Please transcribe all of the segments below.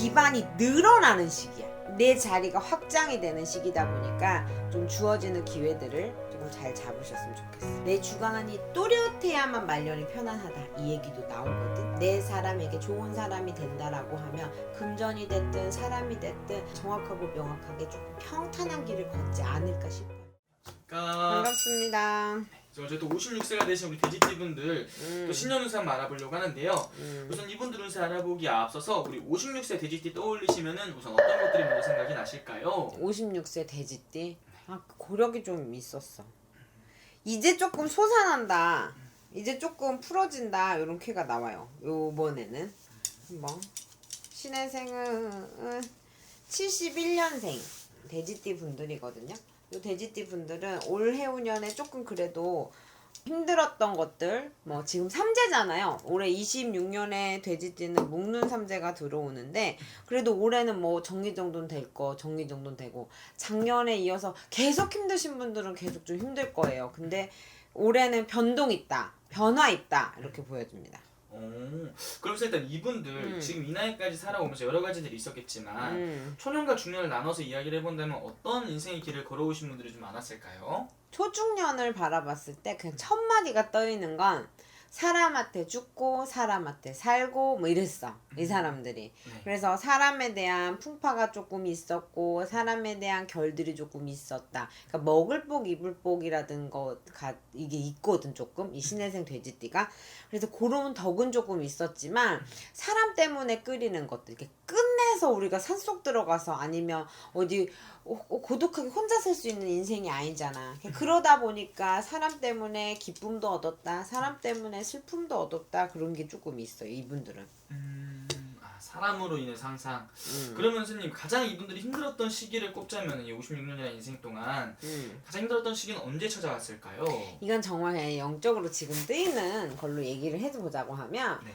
기반이 늘어나는 시기야. 내 자리가 확장이 되는 시기다 보니까 좀 주어지는 기회들을 조금 잘 잡으셨으면 좋겠어. 내 주관이 또렷해야만 말년이 편안하다. 이 얘기도 나오거든. 내 사람에게 좋은 사람이 된다라고 하면 금전이 됐든 사람이 됐든 정확하고 명확하게 조금 평탄한 길을 걷지 않을까 싶어요. 반갑습니다. 저희 또 56세가 되신 우리 돼지띠분들 음, 또 신년 운세 한번 알아보려고 하는데요. 음. 우선 이분들 운세 알아보기에 앞서서 우리 56세 돼지띠 떠올리시면은 우선 어떤 것들이 먼저 생각이 나실까요? 56세 돼지띠? 아 고력이 좀 있었어. 이제 조금 솟아난다. 이제 조금 풀어진다. 이런 쾌가 나와요. 요번에는. 한번. 신혜생은 71년생 돼지띠 분들이거든요 요 돼지띠 분들은 올 해 운년에 조금 그래도 힘들었던 것들 뭐 지금 삼재잖아요. 올해 26년에 돼지띠는 묵는 삼재가 들어오는데 그래도 올해는 뭐 정리정돈 될 거 정리정돈 되고 작년에 이어서 계속 힘드신 분들은 계속 좀 힘들 거예요. 근데 올해는 변동 있다. 변화 있다. 이렇게 보여집니다. 어, 그러면서 일단 이분들 음. 지금 이 나이까지 살아오면서 여러 가지들이 있었겠지만 음. 초년과 중년을 나눠서 이야기를 해본다면 어떤 인생의 길을 걸어오신 분들이 좀 많았을까요? 초중년을 바라봤을 때 그냥 첫 마디가 떠 있는 건 사람한테 죽고 사람한테 살고 뭐 이랬어 이 사람들이. 네. 그래서 사람에 대한 풍파가 조금 있었고 사람에 대한 결들이 조금 있었다. 그러니까 먹을 복 입을 복이라든 거가 이게 있거든 조금. 이 신혜생 돼지띠가. 그래서 그런 덕은 조금 있었지만 사람 때문에 끓이는 것들 이렇게 끝 내서 우리가 산속 들어가서 아니면 어디 고독하게 혼자 살 수 있는 인생이 아니잖아. 그러다 보니까 사람 때문에 기쁨도 얻었다, 사람 때문에 슬픔도 얻었다 그런 게 조금 있어 요. 이분들은. 음, 아, 사람으로 인해서 항상 음. 그러면 선생님 가장 이분들이 힘들었던 시기를 꼽자면 이 56년이라는 인생 동안 음. 가장 힘들었던 시기는 언제 찾아왔을까요? 이건 정말 영적으로 지금 뜨이는 걸로 얘기를 해보자고 하면 네.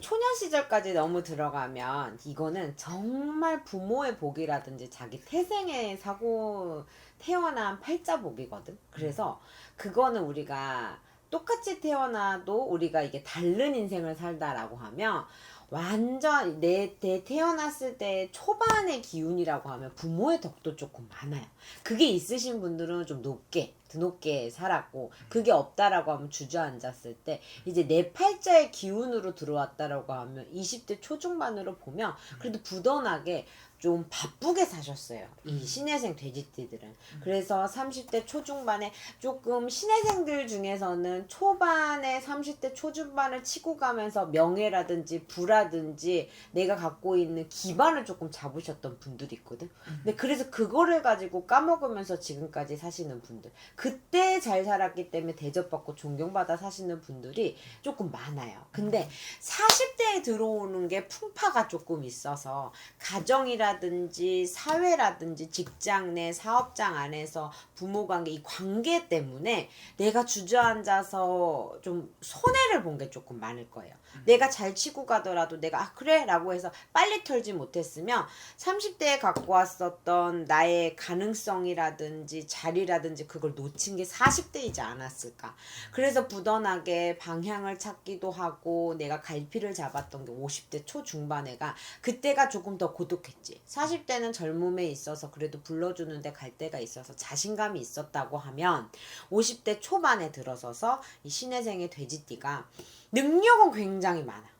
초년 시절까지 너무 들어가면 이거는 정말 부모의 복이라든지 자기 태생의 사고 태어난 팔자 복이거든. 그래서 그거는 우리가 똑같이 태어나도 우리가 이게 다른 인생을 살다라고 하면 완전 내, 내 태어났을 때 초반의 기운이라고 하면 부모의 덕도 조금 많아요. 그게 있으신 분들은 좀 높게 드높게 살았고 그게 없다라고 하면 주저앉았을 때 이제 내 팔자의 기운으로 들어왔다라고 하면 20대 초중반으로 보면 그래도 부던하게 좀 바쁘게 사셨어요. 이 신혜생 돼지띠들은. 그래서 30대 초중반에 조금 신혜생들 중에서는 초반에 30대 초중반을 치고 가면서 명예라든지 부라든지 내가 갖고 있는 기반을 조금 잡으셨던 분들이 있거든. 근데 그래서 그거를 가지고 까먹으면서 지금까지 사시는 분들. 그때 잘 살았기 때문에 대접받고 존경받아 사시는 분들이 조금 많아요. 근데 40대에 들어오는 게 풍파가 조금 있어서 가정이라든지 사회라든지 직장 내 사업장 안에서 부모 관계 이 관계 때문에 내가 주저앉아서 좀 손해를 본 게 조금 많을 거예요. 내가 잘 치고 가더라도 내가 아 그래 라고 해서 빨리 털지 못했으면 30대에 갖고 왔었던 나의 가능성이라든지 자리라든지 그걸 놓친 게 40대이지 않았을까. 그래서 부던하게 방향을 찾기도 하고 내가 갈피를 잡았던 게 50대 초중반에가 그때가 조금 더 고독했지. 40대는 젊음에 있어서 그래도 불러주는데 갈 때가 있어서 자신감이 있었다고 하면 50대 초반에 들어서서 이 신혜생의 돼지띠가 능력은 굉장히 많아.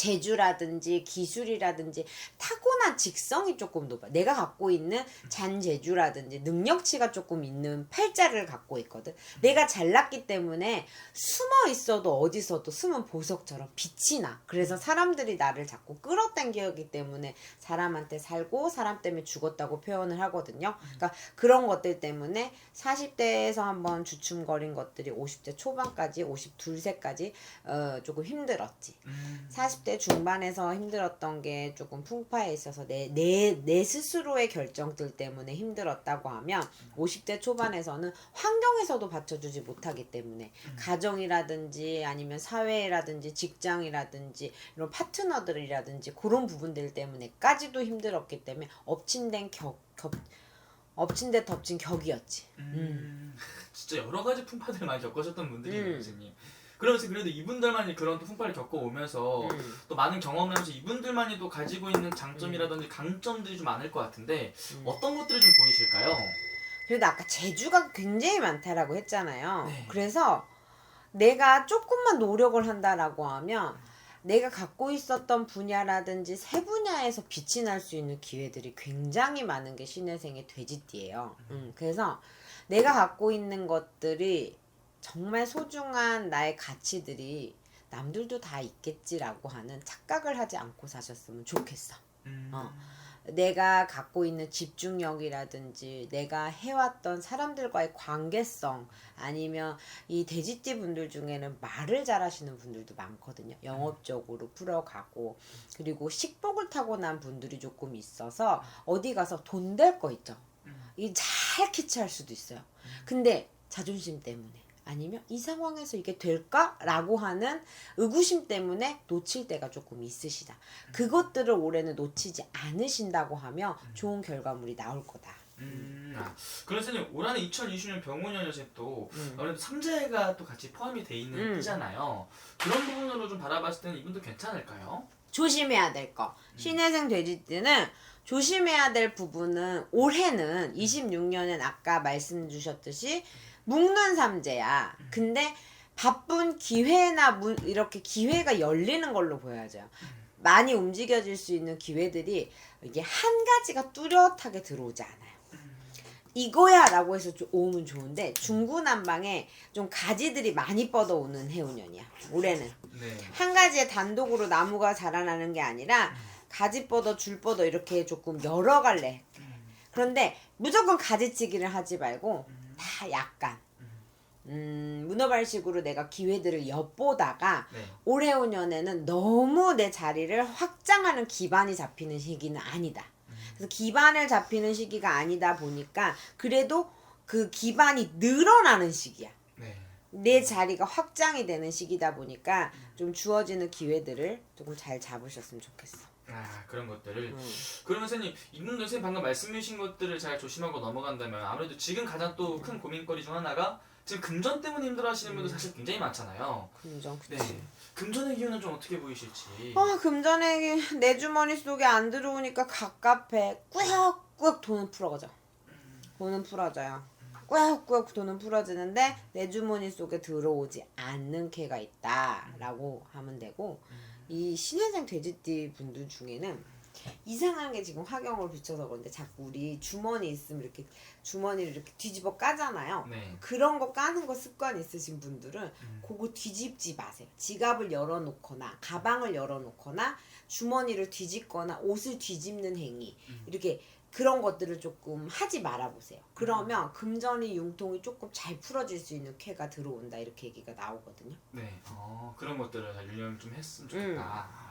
음, 재주라든지 기술이라든지 타고난 직성이 조금 높아. 내가 갖고 있는 잔재주라든지 능력치가 조금 있는 팔자를 갖고 있거든. 내가 잘났기 때문에 숨어 있어도 어디서도 숨은 보석처럼 빛이 나. 그래서 사람들이 나를 자꾸 끌어당기기 때문에 사람한테 살고 사람 때문에 죽었다고 표현을 하거든요. 그러니까 그런 것들 때문에 40대에서 한번 주춤거린 것들이 50대 초반까지 52세까지 어, 조금 힘들었지. 음, 40대 중반에서 힘들었던 게 조금 풍파에 있어서 내, 내, 내 스스로의 결정들 때문에 힘들었다고 하면 50대 초반에서는 환경에서도 받쳐주지 못하기 때문에 가정이라든지 아니면 사회라든지 직장이라든지 이런 파트너들이라든지 그런 부분들 때문에까지도 힘들었기 때문에 엎친 데 격, 겹, 엎친 데 덮친 격이었지. 음, 진짜 여러 가지 풍파들 많이 겪으셨던 분들이에요, 음. 선생님. 그러면서 그래도 이분들만이 그런 또 풍파를 겪어오면서 음. 또 많은 경험을 하면서 이분들만이 또 가지고 있는 장점이라든지 강점들이 좀 많을 것 같은데 음. 어떤 것들이 좀 보이실까요? 그래도 아까 재주가 굉장히 많다라고 했잖아요. 네. 그래서 내가 조금만 노력을 한다라고 하면 내가 갖고 있었던 분야라든지 세 분야에서 빛이 날 수 있는 기회들이 굉장히 많은 게 신혜생의 돼지띠예요. 음, 그래서 내가 갖고 있는 것들이 정말 소중한 나의 가치들이 남들도 다 있겠지라고 하는 착각을 하지 않고 사셨으면 좋겠어. 음. 어. 내가 갖고 있는 집중력이라든지 내가 해왔던 사람들과의 관계성 아니면 이 돼지띠 분들 중에는 말을 잘하시는 분들도 많거든요. 영업적으로 풀어가고 그리고 식복을 타고난 분들이 조금 있어서 어디 가서 돈 될 거 있죠. 음. 이잘 캐치할 수도 있어요. 근데 자존심 때문에 아니면 이 상황에서 이게 될까라고 하는 의구심 때문에 놓칠 때가 조금 있으시다. 그것들을 올해는 놓치지 않으신다고 하면 좋은 결과물이 나올 거다. 음, 아, 그래서 선생님 올 한해 2020년 병원연에서 또 음. 아무래도 삼재가 또 같이 포함이 돼 있는 음. 띠잖아요. 그런 부분으로 좀 바라봤을 때는 이분도 괜찮을까요? 조심해야 될 거. 신혜생 돼지띠는 조심해야 될 부분은 올해는 26년엔 아까 말씀 주셨듯이 묵는 삼재야. 근데 바쁜 기회나 문, 이렇게 기회가 열리는 걸로 보여져요. 많이 움직여질 수 있는 기회들이 이게 한 가지가 뚜렷하게 들어오지 않아요. 이거야 라고 해서 좀 오면 좋은데 중구난방에 좀 가지들이 많이 뻗어오는 해운년이야 올해는 네. 한 가지에 단독으로 나무가 자라나는 게 아니라 가지 뻗어 줄 뻗어 이렇게 조금 여러 갈래. 그런데 무조건 가지치기를 하지 말고 다 약간 음, 문어발식으로 내가 기회들을 엿보다가 네. 올해 오년에는 너무 내 자리를 확장하는 기반이 잡히는 시기는 아니다. 그래서 기반을 잡히는 시기가 아니다 보니까 그래도 그 기반이 늘어나는 시기야. 네. 내 자리가 확장이 되는 시기다 보니까 좀 주어지는 기회들을 조금 잘 잡으셨으면 좋겠어. 아 그런 것들을 음. 그러면 선생님 이분들 선생님 방금 말씀해 주신 것들을 잘 조심하고 넘어간다면 아무래도 지금 가장 또 큰 고민거리 중 하나가 지금 금전 때문에 힘들어하시는 분들 사실 굉장히 많잖아요. 금전 그치. 네. 금전의 기운은 좀 어떻게 보이실지. 아 금전에 내 주머니 속에 안 들어오니까 갑갑해. 꾸역꾸역 돈은 풀어가죠. 돈은 풀어져요. 꾸역꾸역 돈은 풀어지는데 내 주머니 속에 들어오지 않는 캐가 있다라고 하면 되고 이 신현생 돼지띠 분들 중에는 이상한 게 지금 화경을 비춰서 그런데 자꾸 우리 주머니 있으면 이렇게 주머니를 이렇게 뒤집어 까잖아요. 네. 그런 거 까는 거 습관 있으신 분들은 그거 뒤집지 마세요. 지갑을 열어놓거나 가방을 열어놓거나 주머니를 뒤집거나 옷을 뒤집는 행위 이렇게 그런 것들을 조금 하지 말아보세요. 그러면 금전이 융통이 조금 잘 풀어질 수 있는 쾌가 들어온다 이렇게 얘기가 나오거든요. 네. 어, 그런 것들을 잘 유념 좀 했으면 음. 좋겠다.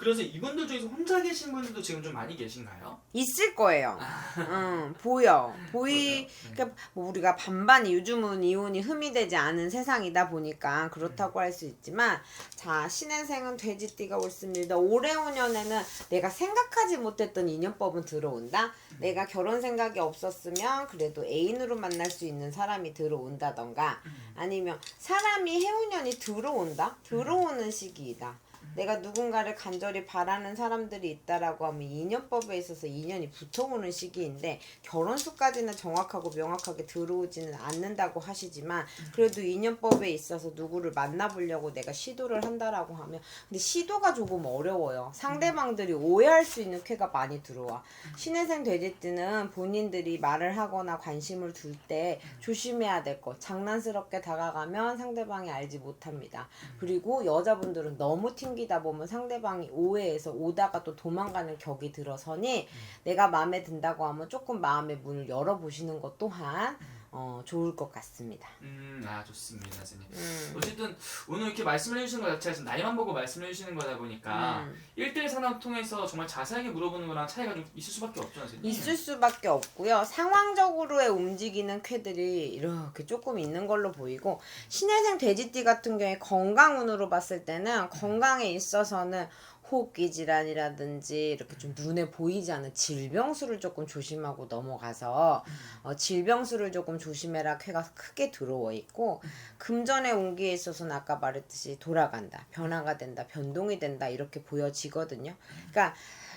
아, 그래서 이분들 중에서 혼자 계신 분들도 지금 좀 많이 계신가요? 있을 거예요. 응, 보여. 보이, 네. 그러니까 뭐 우리가 반반이 요즘은 이혼이 흠이 되지 않은 세상이다 보니까 그렇다고 할 수 있지만 자 신혜생은 돼지띠가 옳습니다. 올해 5년에는 내가 생각하지 못했던 인연법은 들어온다. 내가 결혼 생각이 없었으면 그래도 애인으로 만날 수 있는 사람이 들어온다던가 아니면 사람이 해운년이 들어온다. 들어오는 시기이다. 내가 누군가를 간절히 바라는 사람들이 있다라고 하면 인연법에 있어서 인연이 붙어오는 시기인데 결혼수까지는 정확하고 명확하게 들어오지는 않는다고 하시지만 그래도 인연법에 있어서 누구를 만나보려고 내가 시도를 한다라고 하면 근데 시도가 조금 어려워요. 상대방들이 오해할 수 있는 쾌가 많이 들어와. 신혜생 돼지띠는 본인들이 말을 하거나 관심을 둘 때 조심해야 될 것. 장난스럽게 다가가면 상대방이 알지 못합니다. 그리고 여자분들은 너무 튕기 다 보면 상대방이 오해해서 오다가 또 도망가는 격이 들어서니 내가 마음에 든다고 하면 조금 마음의 문을 열어보시는 것 또한 어, 좋을 것 같습니다. 음, 아 좋습니다, 선생님. 음. 어쨌든 오늘 이렇게 말씀을 해주시는 것 자체가 나이만 보고 말씀을 해주시는 거다 보니까 음. 일 1대1 상담 통해서 정말 자세하게 물어보는 거랑 차이가 좀 있을 수밖에 없죠, 선생님. 있을 수밖에 없고요. 상황적으로의 움직이는 쾌들이 이렇게 조금 있는 걸로 보이고 신혜생 돼지띠 같은 경우에 건강운으로 봤을 때는 건강에 있어서는 호흡기 질환이라든지 이렇게 좀 눈에 보이지 않는 질병수를 조금 조심하고 넘어가서 어, 질병수를 조금 조심해라. 쾌가 크게 들어와 있고 금전의 운기에 있어서는 아까 말했듯이 돌아간다 변화가 된다 변동이 된다 이렇게 보여지거든요. 그러니까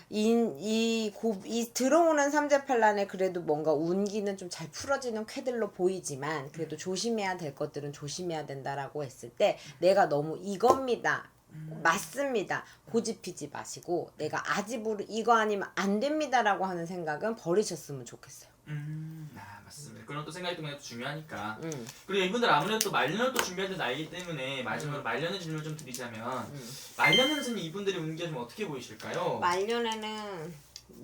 이, 이, 고, 이 들어오는 삼재팔란에 그래도 뭔가 운기는 좀 잘 풀어지는 쾌들로 보이지만 그래도 조심해야 될 것들은 조심해야 된다라고 했을 때 내가 너무 이겁니다. 맞습니다. 고집피지 마시고 내가 아집으로 이거 아니면 안 됩니다라고 하는 생각은 버리셨으면 좋겠어요. 음, 아 맞습니다. 그런 또 생각이 또 중요하니까. 음, 그리고 이분들 아무래도 또 말년을 또 준비해야 나이기 때문에 마지막으로 말년의 질문을 좀 드리자면 음. 말년에는 이분들의 운기가 좀 어떻게 보이실까요? 말년에는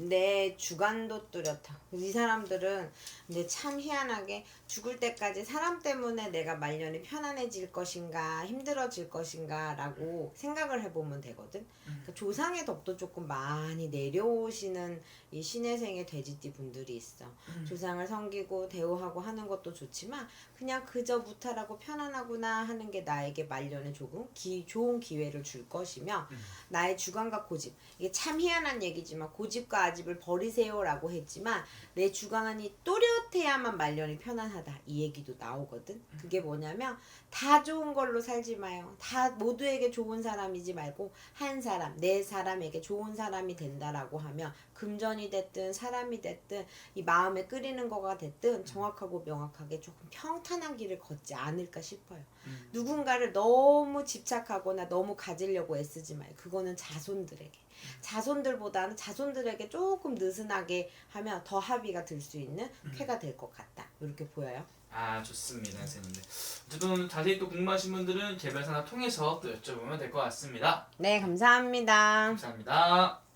내 주관도 뚜렷하. 이 사람들은 근데 참 희한하게 죽을 때까지 사람 때문에 내가 말년이 편안해질 것인가 힘들어질 것인가라고 생각을 해보면 되거든. 그러니까 조상의 덕도 조금 많이 내려오시는 이 신혜생의 돼지띠 분들이 있어. 조상을 섬기고 대우하고 하는 것도 좋지만 그냥 그저 무탈하고 편안하구나 하는 게 나에게 말년에 조금 기, 좋은 기회를 줄 것이며 나의 주관과 고집 이게 참 희한한 얘기지만 고집과 아집을 버리세요라고 했지만 내 주관이 또렷해야만 말년이 편안하다. 이 얘기도 나오거든. 그게 뭐냐면 다 좋은 걸로 살지 마요. 다 모두에게 좋은 사람이지 말고 한 사람 내 사람에게 좋은 사람이 된다라고 하면 금전이 됐든 사람이 됐든 이 마음에 끓이는 거가 됐든 정확하고 명확하게 조금 평탄한 길을 걷지 않을까 싶어요 음. 누군가를 너무 집착하거나 너무 가지려고 애쓰지 마요. 그거는 자손들에게. 자손들보다는 자손들에게 조금 느슨하게 하면 더 합의가 들 수 있는 쾌가 될 것 같다. 이렇게 보여요. 아 좋습니다 선생님들. 어쨌든 자세히 또 궁금하신 분들은 개별사나 통해서 또 여쭤보면 될 것 같습니다. 네, 감사합니다. 감사합니다.